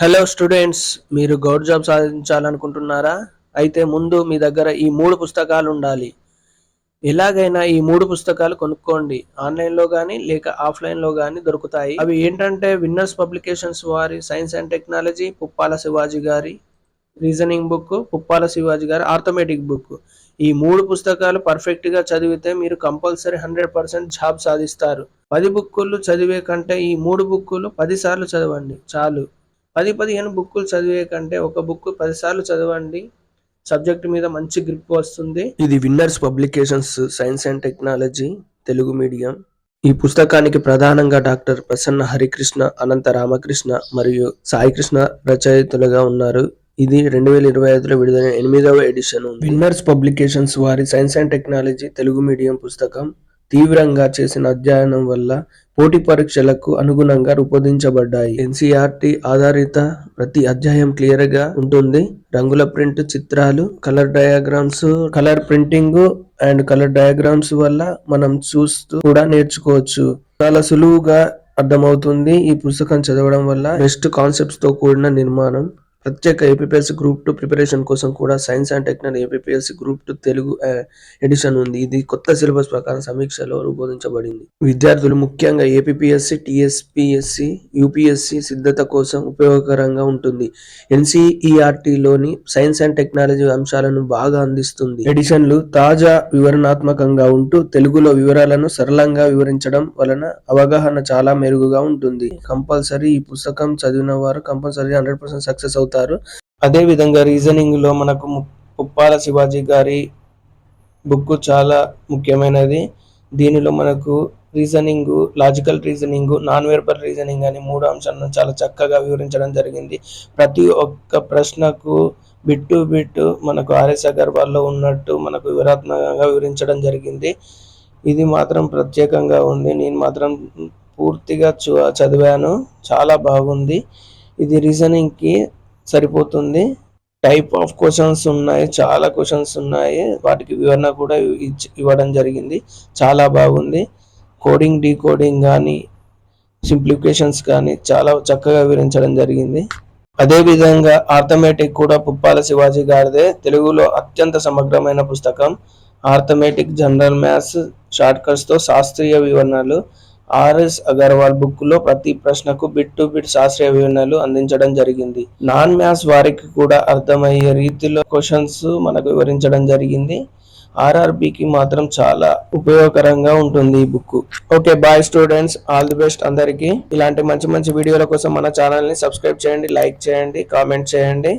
Hello students మీరు Goud job సాధించాలనుకుంటున్నారా? అయితే ముందు మీ దగ్గర ఈ మూడు పుస్తకాలు ఉండాలి. ఎలాగైనా ఈ మూడు పుస్తకాలు కొనుక్కోండి. ఆన్లైన్లో కానీ లేక ఆఫ్లైన్లో కానీ దొరుకుతాయి. అవి ఏంటంటే విన్నర్స్ పబ్లికేషన్స్ వారి science and technology Puppala Shivaji గారి రీజనింగ్ బుక్ పుప్పాల శివాజీ గారి ఆర్థమెటిక్ బుక్ ఈ మూడు పుస్తకాలు పర్ఫెక్ట్గా చదివితే మీరు కంపల్సరీ హండ్రెడ్ పర్సెంట్ జాబ్ సాధిస్తారు. పది బుక్కులు చదివే కంటే ఈ మూడు బుక్కులు పది సార్లు చదవండి. చాలు. పది పదిహేను బుక్కులు చదివే కంటే ఒక బుక్ పదిసార్లు చదవండి. సబ్జెక్ట్ మీద మంచి గ్రిప్ వస్తుంది. ఇది winners publications science and technology Telugu medium. ఈ పుస్తకానికి ప్రధానంగా డాక్టర్ ప్రసన్న హరికృష్ణ అనంత రామకృష్ణ మరియు సాయికృష్ణ రచయితలుగా ఉన్నారు. ఇది రెండు వేల ఇరవై ఐదులో విడుదలైన ఎనిమిదవ ఎడిషన్ విన్నర్స్ పబ్లికేషన్స్ వారి science and technology Telugu medium పుస్తకం. తీవ్రంగా చేసిన అధ్యయనం వల్ల పోటీ పరీక్షలకు అనుగుణంగా రూపొందించబడ్డాయి. ఎన్సీఆర్టీ ఆధారిత ప్రతి అధ్యాయం క్లియర్గా ఉంటుంది. రంగుల ప్రింట్ చిత్రాలు colour diagrams colour printing and colour diagrams వల్ల మనం చూస్తూ కూడా నేర్చుకోవచ్చు. చాలా సులువుగా అర్థమవుతుంది ఈ పుస్తకం చదవడం వల్ల బెస్ట్ కాన్సెప్ట్స్తో కూడిన నిర్మాణం. ప్రత్యేక ఏపీఎస్సి గ్రూప్ టూ ప్రిపరేషన్ కోసం కూడా science and technology APSC group two Telugu edition ఉంది. ఇది కొత్త సిలబస్ ప్రకారం సమీక్షలో రూపొందించబడింది. విద్యార్థులు ముఖ్యంగా ఏపీఎస్సి టిఎస్పిఎస్సి యూపీఎస్సి సిద్ధత కోసం ఉపయోగకరంగా ఉంటుంది. ఎన్సీఈఆర్టీలోని లోని సైన్స్ అండ్ టెక్నాలజీ అంశాలను బాగా అందిస్తుంది. ఎడిషన్లు తాజా వివరణాత్మకంగా ఉంటూ తెలుగులో వివరాలను సరళంగా వివరించడం వలన అవగాహన చాలా మెరుగుగా ఉంటుంది. కంపల్సరీ ఈ పుస్తకం చదివిన వారు కంపల్సరీ హండ్రెడ్ పర్సెంట్ సక్సెస్ అవుతారు. అదే విధంగా రీజనింగ్లో మనకు ము- పుప్పాల శివాజీ గారి బుక్ చాలా ముఖ్యమైనది. దీనిలో మనకు reasoning logical reasoning non verbal reasoning అని మూడు అంశాలను చాలా చక్కగా వివరించడం జరిగింది. ప్రతి ఒక్క ప్రశ్నకు బిట్టు బిట్టు మనకు ఆర్ఎస్ అగర్వాల్లో ఉన్నట్టు మనకు వివరాత్మకంగా వివరించడం జరిగింది. ఇది మాత్రం ప్రత్యేకంగా ఉంది. నేను మాత్రం పూర్తిగా చదివాను. చాలా బాగుంది. ఇది రీజనింగ్కి సరిపోతుంది. టైప్ ఆఫ్ క్వశ్చన్స్ ఉన్నాయి చాలా క్వశ్చన్స్ ఉన్నాయి. వాటికి వివరణ కూడా ఇవ్వడం జరిగింది. చాలా బాగుంది. కోడింగ్ డీకోడింగ్ కానీ సింప్లిఫికేషన్స్ కానీ చాలా చక్కగా వివరించడం జరిగింది. అదే విధంగా ఆర్థమెటిక్ కూడా పుప్పాల శివాజీ గారిదే. తెలుగులో అత్యంత సమగ్రమైన పుస్తకం. ఆర్థమెటిక్ జనరల్ మ్యాథ్స్ షార్ట్కట్స్తో శాస్త్రీయ వివరణలు. ఆర్ఎస్ అగర్వాల్ బుక్లో ప్రతి ప్రశ్నకు బిట్ టు బిట్ శాస్త్రీయ వివరణలు అందించడం జరిగింది. నాన్ మ్యాథ్స్ వారికి కూడా అర్థమయ్యే రీతిలో క్వశ్చన్స్ మనకు వివరించడం జరిగింది. ఆర్ఆర్బికి మాత్రం చాలా ఉపయోగకరంగా ఉంటుంది ఈ book. Okay bye students. All the best అందరికీ. ఇలాంటి మంచి మంచి వీడియోల కోసం మన ఛానల్ని సబ్స్క్రైబ్ చేయండి లైక్ చేయండి కామెంట్ చేయండి.